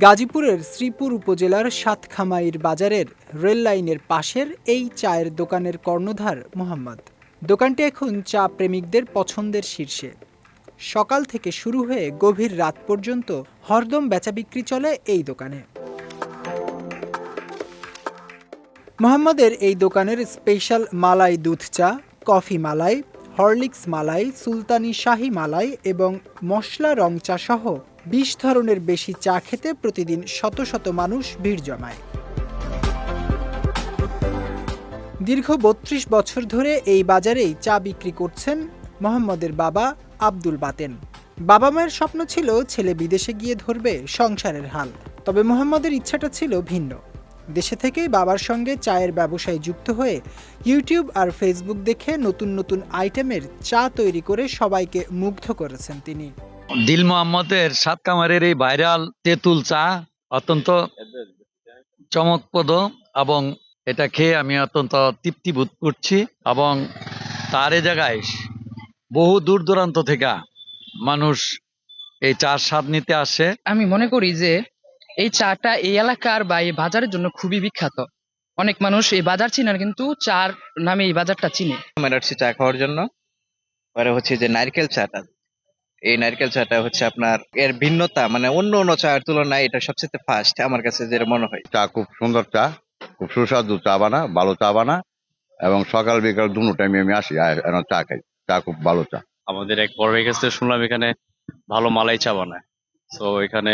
গাজীপুরের শ্রীপুর উপজেলার সাতখামাইর বাজারের রেল লাইনের পাশের এই চায়ের দোকানের কর্ণধার মোহাম্মদ। দোকানটি এখন চা প্রেমিকদের পছন্দের শীর্ষে। সকাল থেকে শুরু হয়ে গভীর রাত পর্যন্ত হরদম বেচা বিক্রি চলে এই দোকানে। মোহাম্মদের এই দোকানের স্পেশাল মালাই দুধ চা, কফি মালাই, হরলিক্স মালাই, সুলতানি শাহি মালাই এবং মশলা রং চা সহ বিশ ধরনের বেশি চা খেতে প্রতিদিন শত শত মানুষ ভিড় জমায়। দীর্ঘ বত্রিশ বছর ধরে এই বাজারেই চা বিক্রি করছেন মোহাম্মদের বাবা আব্দুল বাতেন। বাবা মায়ের স্বপ্ন ছিল ছেলে বিদেশে গিয়ে ধরবে সংসারের হাল। তবে মোহাম্মদের ইচ্ছাটা ছিল ভিন্ন। দেশে থেকেই বাবার সঙ্গে চায়ের ব্যবসায় যুক্ত হয়ে ইউটিউব আর ফেসবুক দেখে নতুন নতুন আইটেমের চা তৈরি করে সবাইকে মুগ্ধ করেছেন তিনি। দিল মোহাম্মদের সাত কামারের এই ভাইরাল তেঁতুল চা অত্যন্ত চমকপ্রদ এবং এটা খেয়ে আমি অত্যন্ত তৃপ্তি বোধ করছি এবং তার এ জায়গায় বহু দূর দূরান্ত থেকে মানুষ এই চার স্বাদ নিতে আসে। আমি মনে করি যে এই চাটা এই এলাকার বা এই বাজারের জন্য খুবই বিখ্যাত। অনেক মানুষ এই বাজার চিনে না, কিন্তু চার নামে এই বাজারটা চিনে। চা খাওয়ার জন্য। পরে হচ্ছে যে নারকেল চাটা। এই নারকেল চাটা হচ্ছে আপনার এর ভিন্নতা মানে অন্য অন্য চায়ের তুলনায় এটা সবচেয়ে ফার্স্ট আমার কাছে যেটা মনে হয়। চা খুব সুন্দর চা খুব সুস্বাদু চা বানা ভালো চা বানা এবং সকাল বিকাল দুটো টাইমে আমি আসি আর চা খাই। চা খুব ভালো চা। আমাদের এক বড় ভাইয়ের কাছ শুনলাম এখানে ভালো মালাই চা বানায়। তো এখানে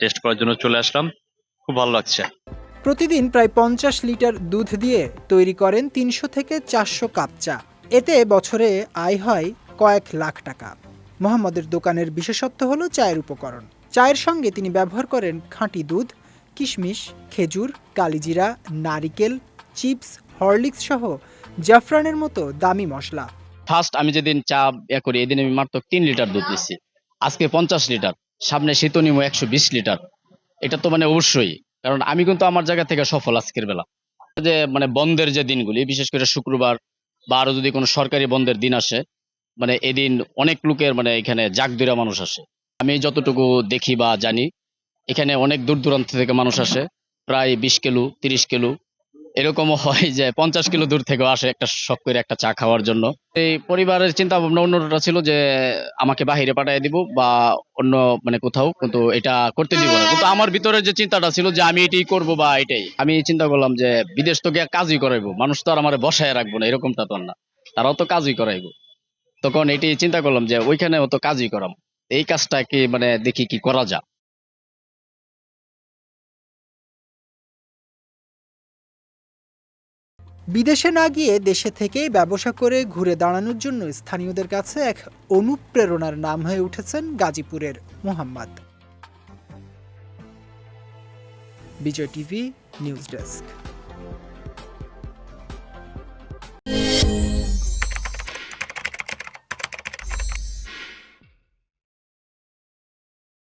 টেস্ট করার জন্য চলে আসলাম। খুব ভালো লাগছে। প্রতিদিন প্রায় পঞ্চাশ লিটার দুধ দিয়ে তৈরি করেন তিনশো থেকে চারশো কাপ চা। এতে বছরে আয় হয় কয়েক লাখ টাকা। মোহাম্মদের দোকানের বিশেষত্ব হলো চায়ের উপকরণ। চায়ের সঙ্গে তিনি ব্যবহার করেন খাঁটি দুধ, কিশমিশ, খেজুর, কালিজিরা, নারিকেল, চিপস, হরলিক্স সহ জাফরানের মতো দামি মশলা। ফার্স্ট আমি যেদিন চা ইয়ে করি, এদিন আমি মাত্র তিন লিটার দুধ দিচ্ছি আজকে পঞ্চাশ লিটার, সামনে শীত নিমো একশো বিশ লিটার। এটা তো মানে অবশ্যই, কারণ আমি কিন্তু আমার জায়গা থেকে সফল আজকের বেলা। যে মানে বন্ধের যে দিনগুলি, বিশেষ করে শুক্রবার বা আরও যদি কোনো সরকারি বন্ধের দিন আসে মানে এদিন অনেক লোকের মানে এখানে জাগদুরা মানুষ আসে। আমি যতটুকু দেখি বা জানি, এখানে অনেক দূর দূরান্ত থেকে মানুষ আসে, প্রায় বিশ কিলো, তিরিশ কিলো। এরকমও হয় যে পঞ্চাশ কিলো দূর থেকেও আসে একটা শখ করে একটা চা খাওয়ার জন্য। এই পরিবারের চিন্তা ভাবনা অন্যটা ছিল যে আমাকে বাহিরে পাঠিয়ে দিব বা অন্য মানে কোথাও, কিন্তু এটা করতে দিব না। কিন্তু আমার ভিতরে যে চিন্তাটা ছিল যে আমি এটাই করব বা এটাই, আমি চিন্তা করলাম যে বিদেশ তো গিয়ে কাজই করাইবো, মানুষ তো আর আমার বসায় রাখব না, এরকমটা তো না। তারাও তো কাজই করাইবো। তখন এটি চিন্তা করলাম যে ওইখানে তো কাজই করাম। এই কাজটা কি মানে দেখি কি করা যায়? বিদেশে না গিয়ে দেশে থেকেই ব্যবসা করে ঘুরে দাঁড়ানোর জন্য স্থানীয়দের কাছে এক অনুপ্রেরণার নাম হয়ে উঠেছেন গাজীপুরের Mohammad. Bijoy TV, news desk.